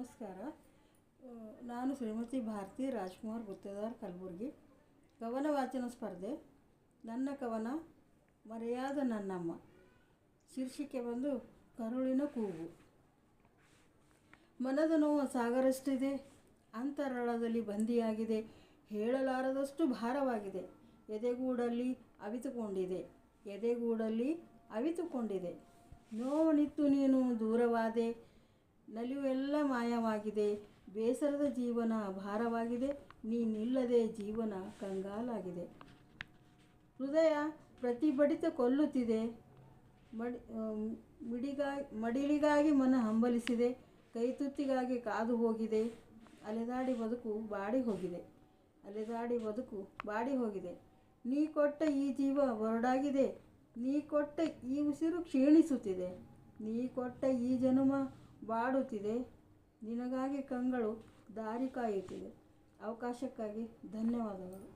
ನಮಸ್ಕಾರ. ನಾನು ಶ್ರೀಮತಿ ಭಾರತಿ ರಾಜ್ಕುಮಾರ್ ಗುತ್ತೇದಾರ್ ಕಲಬುರ್ಗಿ. ಕವನ ವಾಚನ ಸ್ಪರ್ಧೆ, ನನ್ನ ಕವನ, ಮರೆಯಾದ ನನ್ನಮ್ಮ. ಶೀರ್ಷಿಕೆ ಬಂದು, ಕರುಳಿನ ಕೂಗು. ಮನದ ನೋವು ಸಾಗರಷ್ಟಿದೆ, ಅಂತರಾಳದಲ್ಲಿ ಬಂದಿಯಾಗಿದೆ, ಹೇಳಲಾರದಷ್ಟು ಭಾರವಾಗಿದೆ. ಎದೆಗೂಡಲ್ಲಿ ಅವಿತುಕೊಂಡಿದೆ ಎದೆಗೂಡಲ್ಲಿ ಅವಿತುಕೊಂಡಿದೆ. ನೋವನಿತ್ತು ನೀನು ದೂರವಾದೆ ನಲಿವೆಲ್ಲ ಮಾಯವಾಗಿದೆ. ಬೇಸರದ ಜೀವನ ಭಾರವಾಗಿದೆ. ನೀನಿಲ್ಲದೆ ಜೀವನ ಕಂಗಾಲಾಗಿದೆ. ಹೃದಯ ಪ್ರತಿಭಟಿತ ಕೊಲ್ಲುತ್ತಿದೆ. ಮಡಿ ಮಿಡಿಗಾಗಿ ಮಡಿಲಿಗಾಗಿ ಮನ ಹಂಬಲಿಸಿದೆ. ಕೈತುತ್ತಿಗಾಗಿ ಕಾದು ಹೋಗಿದೆ. ಅಲೆದಾಡಿ ಬದುಕು ಬಾಡಿ ಹೋಗಿದೆ. ಅಲೆದಾಡಿ ಬದುಕು ಬಾಡಿ ಹೋಗಿದೆ. ನೀ ಕೊಟ್ಟ ಈ ಜೀವ ಹೊರಡಾಗಿದೆ. ನೀ ಕೊಟ್ಟ ಈ ಉಸಿರು ಕ್ಷೀಣಿಸುತ್ತಿದೆ. ನೀ ಕೊಟ್ಟ ಈ ಜನುಮ ಬಾಡುತ್ತಿದೆ. ನಿನಗಾಗಿ ಕಂಗಳು ದಾರಿ ಕಾಯುತ್ತಿದೆ. ಅವಕಾಶಕ್ಕಾಗಿ ಧನ್ಯವಾದಗಳು.